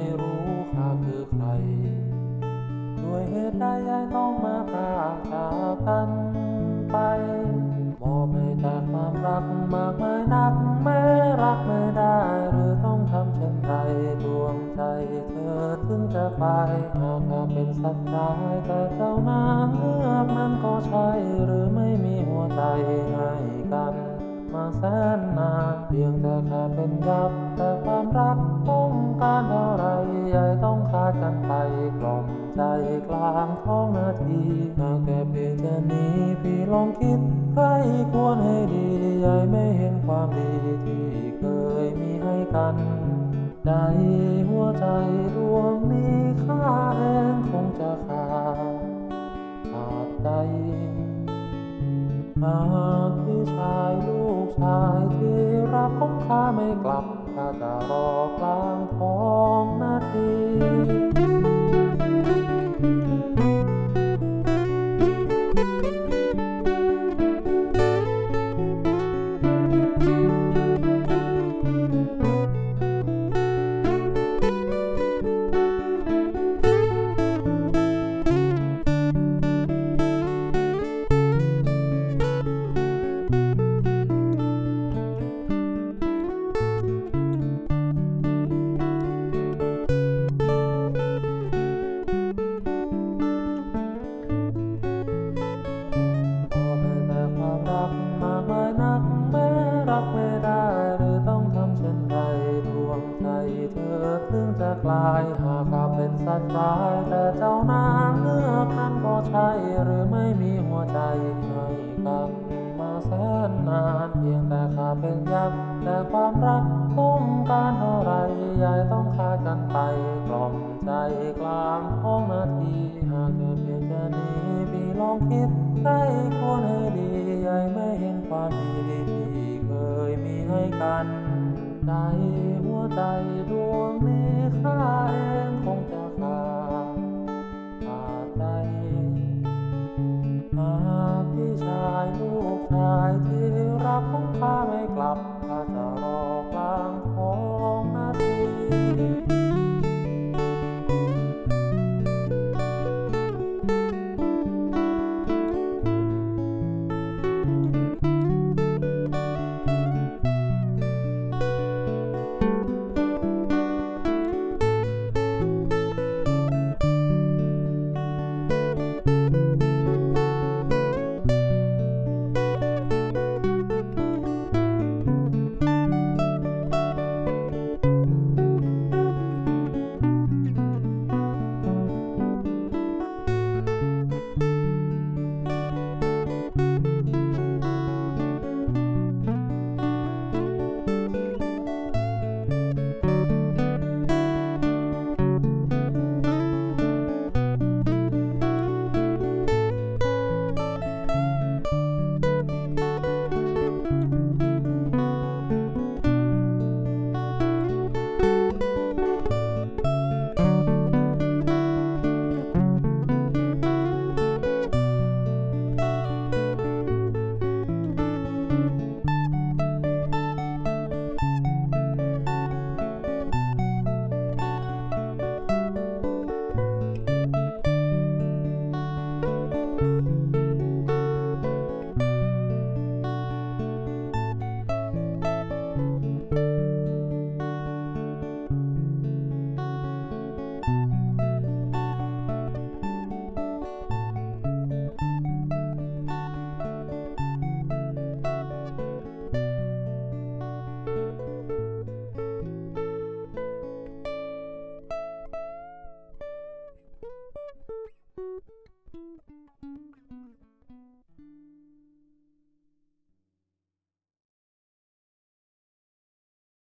ไม่รู้ข้าคือใคร ด้วยเหตุใดยายต้องมาพรากจากกันไป มอบให้แต่ความรักมากมายนักแม้รักไม่ได้หรือต้องทำเช่นไรดวงใจเธอถึงจะไปหากข้าเป็นสัตว์ร้ายแต่เจ้านางเงือกนั้นก็ใช่หรือไม่มีหัวใจให้กัน มาแสนนานเพียงแต่แค่เป็นยับ กันไปกล่อมใจกลางท้องนาทีหากแต่เพียงจะหนี้พี่ลองคิดใครควรให้ดีใหญ่ไม่เห็นความดีที่เคยมีให้กันใจหัวใจดวงนี้ข้าเองคงจะขาดขาดใจหากพี่ชายลูกชายที่รักของข้าไม่กลับข้าจะรอกลางท้อง สัตว์ร้ายแต่เจ้านางเงือกนั้นก็ใช่หรือไม่มีหัวใจให้กันมาแสนนานเพียงแต่ข้าเป็นยักษ์แต่ความรักต้องการเท่าไรยายต้องขาดกันไปกล่อมใจกลางท้องนาทีหากเธอเพียงจะหนีพี่ลองคิดได้คนให้ดีใหญ่ไม่เห็นความดีที่เคยมีให้กัน ใจหัวใจดวงนี้ข้าเอง